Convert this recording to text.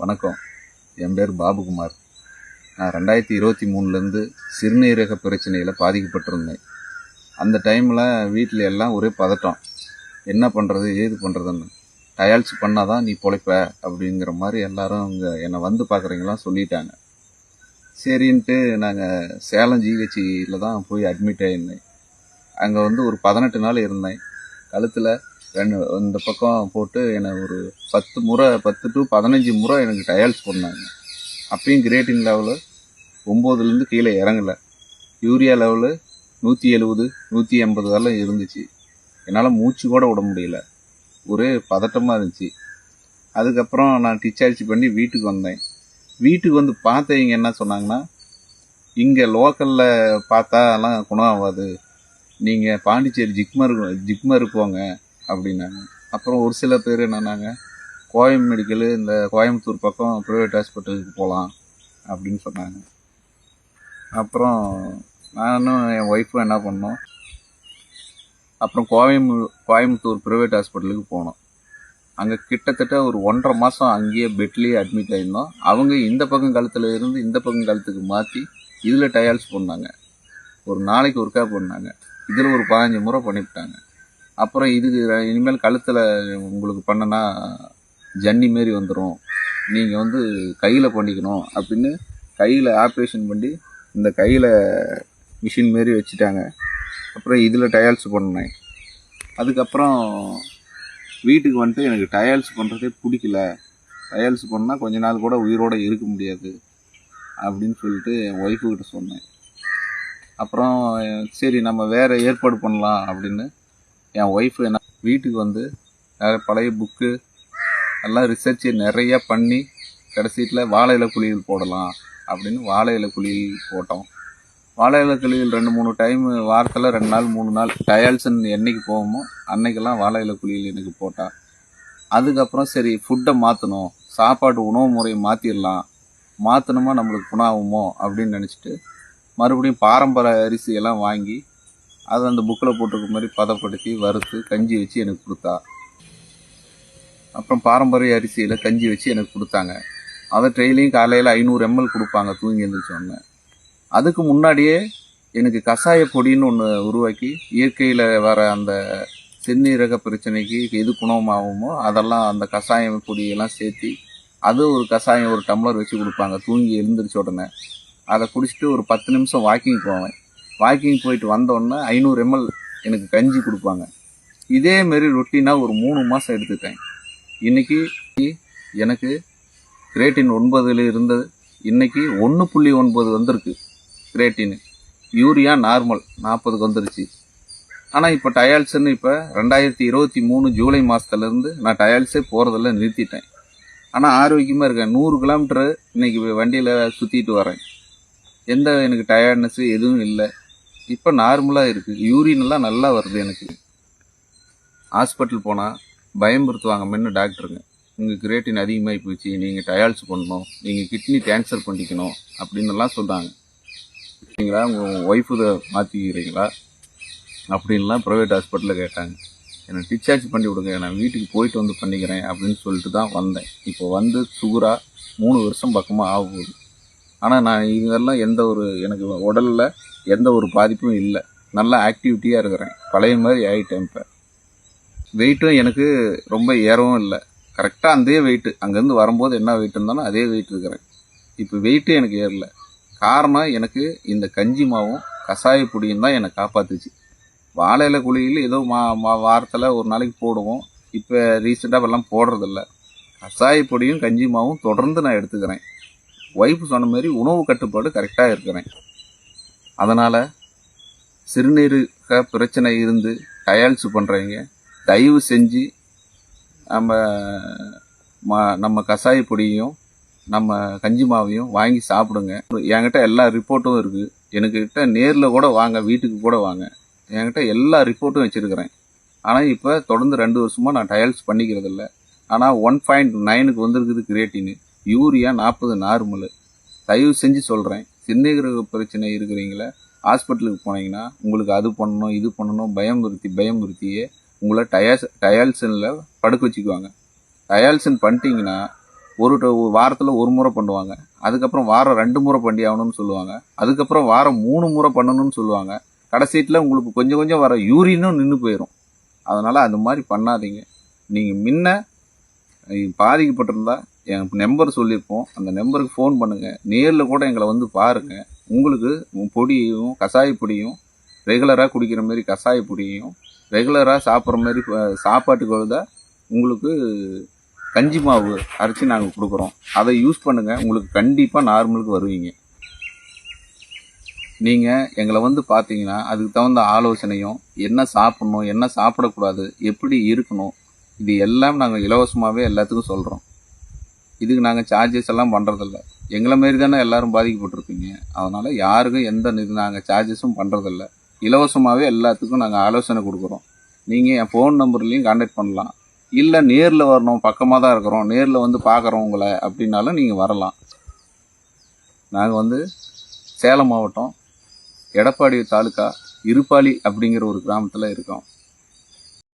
வணக்கம். என் பேர் பாபுகுமார். நான் ரெண்டாயிரத்தி இருபத்தி மூணுலேருந்து சிறுநீரக பிரச்சனையில் பாதிக்கப்பட்டிருந்தேன். அந்த டைமில் வீட்டில் எல்லாம் ஒரே பதட்டம். என்ன பண்ணுறது ஏது பண்ணுறதுன்னு டயால்ஸ் பண்ணால் தான் நீ பொழைப்ப அப்படிங்கிற மாதிரி எல்லோரும் இங்கே என்னை வந்து பார்க்குறீங்களாம் சொல்லிட்டாங்க. சரின்ட்டு நாங்கள் சேலம் ஜிஹெச்சியில் தான் போய் அட்மிட் ஆகியிருந்தேன் அங்கே வந்து ஒரு பதினெட்டு நாள் இருந்தேன். கழுத்தில் ரெண்டு இந்த பக்கம் போட்டு என்னை ஒரு பத்து முறை பத்து டு பதினஞ்சு முறை எனக்கு டயல்ஸ் பண்ணாங்க. அப்பயும் கிரேட்டின் லெவலு ஒம்போதுலேருந்து கீழே இறங்கலை. யூரியா லெவலு நூற்றி எழுபது நூற்றி எண்பது வரலாம் இருந்துச்சு. என்னால் மூச்சு கூட விட முடியல. ஒரே பதட்டமாக இருந்துச்சு. அதுக்கப்புறம் நான் டிச்சார்ஜ் பண்ணி வீட்டுக்கு வந்தேன். வீட்டுக்கு வந்து பார்த்தவங்க என்ன சொன்னாங்கன்னா இங்கே லோக்கலில் பார்த்தா எல்லாம் குணம் ஆகாது. நீங்கள் பாண்டிச்சேரி ஜிக்மர் ஜிக்மர் போங்க. அப்படின்னாங்க. அப்புறம் ஒரு சில பேர் என்னன்னாங்க கோயம் மெடிக்கலு இந்த கோயம்புத்தூர் பக்கம் ப்ரைவேட் ஹாஸ்பிட்டலுக்கு போகலாம் அப்படின்னு சொன்னாங்க. அப்புறம் நானும் என் ஒய்ஃபும் என்ன பண்ணோம் அப்புறம் கோயம் கோயம்புத்தூர் ப்ரைவேட் ஹாஸ்பிட்டலுக்கு போனோம். அங்கே கிட்டத்தட்ட ஒரு ஒன்றரை மாதம் அங்கேயே பெட்லேயே அட்மிட் ஆயிருந்தோம். அவங்க இந்த பக்கம் கழுத்தில் இருந்து இந்த பக்கம் காலத்துக்கு மாற்றி இதில் டயால்ஸ் பண்ணாங்க. ஒரு நாளைக்கு ஒருக்கா பண்ணாங்க. இதில் ஒரு பதினஞ்சு முறை பண்ணிவிட்டாங்க. அப்புறம் இதுக்கு இனிமேல் கழுத்தில் உங்களுக்கு பண்ணனா ஜன்னி மாரி வந்துடும் நீங்கள் வந்து கையில் பண்ணிக்கணும் அப்படின்னு கையில் ஆப்ரேஷன் பண்ணி இந்த கையில் மிஷின் மாரி வச்சுட்டாங்க. அப்புறம் இதில் டயால்ஸ் பண்ணேன். அதுக்கப்புறம் வீட்டுக்கு வந்துட்டு எனக்கு டயால்ஸ் பண்ணுறதே பிடிக்கல. டயால்ஸ் பண்ணால் கொஞ்ச நாள் கூட உயிரோடு இருக்க முடியாது அப்படின்னு சொல்லிட்டு என் ஒய்ஃபுக்கிட்ட சொன்னேன். அப்புறம் சரி நம்ம வேறு ஏற்பாடு பண்ணலாம் அப்படின்னு என் ஒய்ஃபு என்ன வீட்டுக்கு வந்து நிறைய பழைய புக்கு எல்லாம் ரிசர்ச்சு நிறையா பண்ணி கடைசியில் வாழை இலை குளியல் போடலாம் அப்படின்னு வாழை இலை குளியல் போட்டோம். வாழை இலை குளியல் ரெண்டு மூணு டைம் வாரத்தில் ரெண்டு நாள் மூணு நாள் டயால்ஸ்ன்னு என்றைக்கு போவோமோ அன்னைக்கெல்லாம் வாழை இலை குளியல் எனக்கு போட்டால் அதுக்கப்புறம் சரி ஃபுட்டை மாற்றணும் சாப்பாடு உணவு முறையை மாற்றிடலாம் மாற்றணுமா நம்மளுக்கு குணாகுமோ அப்படின்னு நினச்சிட்டு மறுபடியும் பாரம்பரிய அரிசியெல்லாம் வாங்கி அதை அந்த புக்கில் போட்டிருக்க மாதிரி பதப்படுத்தி வறுத்து கஞ்சி வச்சு எனக்கு கொடுத்தா. அப்புறம் பாரம்பரிய அரிசியில் கஞ்சி வச்சு எனக்கு கொடுத்தாங்க. அதை ட்ரெயிலையும் காலையில் ஐநூறு எம்எல் கொடுப்பாங்க தூங்கி எழுந்திரிச்சோன்னு அதுக்கு முன்னாடியே எனக்கு கஷாய பொடின்னு ஒன்று உருவாக்கி இயற்கையில் வர அந்த சிறுநீரக பிரச்சனைக்கு எது குணமாகுமோ அதெல்லாம் அந்த கஷாயம் பொடியெல்லாம் சேர்த்து அது ஒரு கஷாயம் ஒரு டம்ளர் வச்சு கொடுப்பாங்க தூங்கி எழுந்திரிச்ச உடனே. அதை குடிச்சிட்டு ஒரு பத்து நிமிஷம் வாக்கிங் போவேன். வாக்கிங் போயிட்டு வந்தோடனே ஐநூறு எம்எல் எனக்கு கஞ்சி கொடுப்பாங்க. இதேமாரி ரொட்டீனாக ஒரு மூணு மாதம் எடுத்துட்டேன். இன்றைக்கி எனக்கு கிரேட்டின் ஒன்பதில் இருந்தது. இன்றைக்கி ஒன்று புள்ளி ஒன்பது வந்திருக்கு கிரேட்டின் யூரியா நார்மல் நாற்பதுக்கு வந்துருச்சு. ஆனால் இப்போ டயால்ஸ்ன்னு இப்போ ரெண்டாயிரத்தி இருபத்தி மூணு ஜூலை மாதத்துலேருந்து நான் டயால்ஸே போகிறதில்ல நிறுத்திட்டேன். ஆனால் ஆரோக்கியமாக இருக்கேன். நூறு கிலோமீட்டரு இன்றைக்கி வண்டியில் சுற்றிட்டு வரேன். எந்த எனக்கு டயர்ட்னஸ் எதுவும் இல்லை. இப்போ நார்மலாக இருக்குது யூரின் எல்லாம் நல்லா வருது எனக்கு. ஹாஸ்பிட்டல் போனால் பயம்படுத்துவாங்க மென்னு டாக்டருங்க உங்கள் கிரேட்டின் அதிகமாகி போச்சு. நீங்கள் டயால்ஸ் பண்ணணும். நீங்கள் கிட்னி கேன்சர் பண்ணிக்கணும். அப்படின்னுலாம் சொல்கிறாங்க சரிங்களா உங்கள் ஒய்ஃபு இதை மாற்றிக்கிறீங்களா அப்படின்லாம் ப்ரைவேட் ஹாஸ்பிட்டலில் கேட்டாங்க. என்னை டிஸ்சார்ஜ் பண்ணி விடுங்க. நான் வீட்டுக்கு போயிட்டு வந்து பண்ணிக்கிறேன். அப்படின்னு சொல்லிட்டு தான் வந்தேன். இப்போ வந்து சுகராக மூணு வருஷம் பக்கமாக ஆகும் ஆனால் நான் இதெல்லாம் எந்த ஒரு எனக்கு உடலில் எந்த ஒரு பாதிப்பும் இல்லை. நல்லா ஆக்டிவிட்டியாக இருக்கிறேன். பழைய மாதிரி ஆகிட்டேன் இப்போ. வெயிட்டும் எனக்கு ரொம்ப ஏறவும் இல்லை. கரெக்டாக அதே வெயிட்டு அங்கேருந்து வரும்போது என்ன வெயிட் இருந்தாலும் அதே வெயிட் இருக்கிறேன். இப்போ வெயிட்டும் எனக்கு ஏறல. காரணம் எனக்கு இந்த கஞ்சி மாவும் கசாய பொடியும் தான் என்னை காப்பாத்துச்சு. வாழையில குழியில் ஏதோ மா மா வாரத்தில் ஒரு நாளைக்கு போடுவோம். இப்போ ரீசெண்டாக எல்லாம் போடுறதில்ல. கசாய பொடியும் கஞ்சி மாவும் தொடர்ந்து நான் எடுத்துக்கிறேன். ஒய்ஃப் சொன்ன மாதிரி உணவு கட்டுப்பாடு கரெக்டாக இருக்கிறேன். அதனால் சிறுநீரக பிரச்சனை இருந்து டயால்ஸ் பண்ணுறவங்க தயவு செஞ்சு நம்ம ம நம்ம கசாய பொடியும் நம்ம கஞ்சி மாவையும் வாங்கி சாப்பிடுங்க. என்கிட்ட எல்லா ரிப்போர்ட்டும் இருக்குது எனக்கிட்ட நேரில் கூட வாங்க வீட்டுக்கு கூட வாங்க. என்கிட்ட எல்லா ரிப்போர்ட்டும் வச்சுருக்கிறேன். ஆனால் இப்போ தொடர்ந்து ரெண்டு வருஷமாக நான் டயல்ஸ் பண்ணிக்கிறதில்ல. ஆனால் ஒன் பாயிண்ட் நைனுக்கு வந்துருக்குது கிரியேட்டின்னு யூரியா நாற்பது நார்மலு. தயவு செஞ்சு சொல்கிறேன் சிறுநீரக பிரச்சனை இருக்கிறீங்கள ஹாஸ்பிட்டலுக்கு போனீங்கன்னா உங்களுக்கு அது பண்ணணும் இது பண்ணணும் பயமுறுத்தி பயமுறுத்தியே உங்களை டயாஸ் டயால்சனில் படுக்க வச்சுக்குவாங்க. டயால்சன் பண்ணிட்டீங்கன்னா ஒரு வாரத்தில் ஒரு முறை பண்ணுவாங்க. அதுக்கப்புறம் வாரம் ரெண்டு முறை பண்ணி ஆகணும்னு சொல்லுவாங்க. அதுக்கப்புறம் வாரம் மூணு முறை பண்ணணும்னு சொல்லுவாங்க. கடைசியில் உங்களுக்கு கொஞ்சம் கொஞ்சம் வர யூரினும் நின்று போயிடும் அதனால் அது மாதிரி பண்ணாதீங்க. நீங்கள் முன்ன பாதிக்கப்பட்டிருந்தால் என் நம்பர் சொல்லியிருப்போம். அந்த நம்பருக்கு ஃபோன் பண்ணுங்கள் நேரில் கூட எங்களை வந்து பாருங்கள் உங்களுக்கு பொடியும் கசாய பொடியும் ரெகுலராக குடிக்கிற மாதிரி கசாய பொடியும் ரெகுலராக சாப்பிட்ற மாதிரி சாப்பாட்டுக்கு வருதா உங்களுக்கு கஞ்சி மாவு அரைச்சி நாங்கள் கொடுக்குறோம். அதை யூஸ் பண்ணுங்கள் உங்களுக்கு கண்டிப்பாக நார்மலுக்கு வருவீங்க. நீங்கள் எங்களை வந்து பார்த்தீங்கன்னா அதுக்கு தகுந்த ஆலோசனையும் என்ன சாப்பிட்ணும் என்ன சாப்பிடக்கூடாது எப்படி இருக்கணும் இது எல்லாம் நாங்கள் இலவசமாகவே எல்லாத்துக்கும் சொல்கிறோம் இதுக்கு நாங்கள் சார்ஜஸ் எல்லாம் பண்ணுறதில்ல எங்களை மாரி தானே எல்லோரும் பாதிக்கப்பட்டிருப்பீங்க. அதனால் யாருக்கும் எந்த இது நாங்கள் சார்ஜஸும் பண்ணுறதில்ல இலவசமாகவே எல்லாத்துக்கும் நாங்கள் ஆலோசனை கொடுக்குறோம். நீங்கள் என் ஃபோன் நம்பர்லேயும் காண்டாக்ட் பண்ணலாம். இல்லை நேரில் வரணும் பக்கமாக தான் இருக்கிறோம். நேரில் வந்து பார்க்குறோம் உங்களை அப்படின்னாலும் நீங்கள் வரலாம். நாங்கள் வந்து சேலம் மாவட்டம் எடப்பாடி தாலுக்கா இருப்பாளி அப்படிங்கிற ஒரு கிராமத்தில் இருக்கோம்.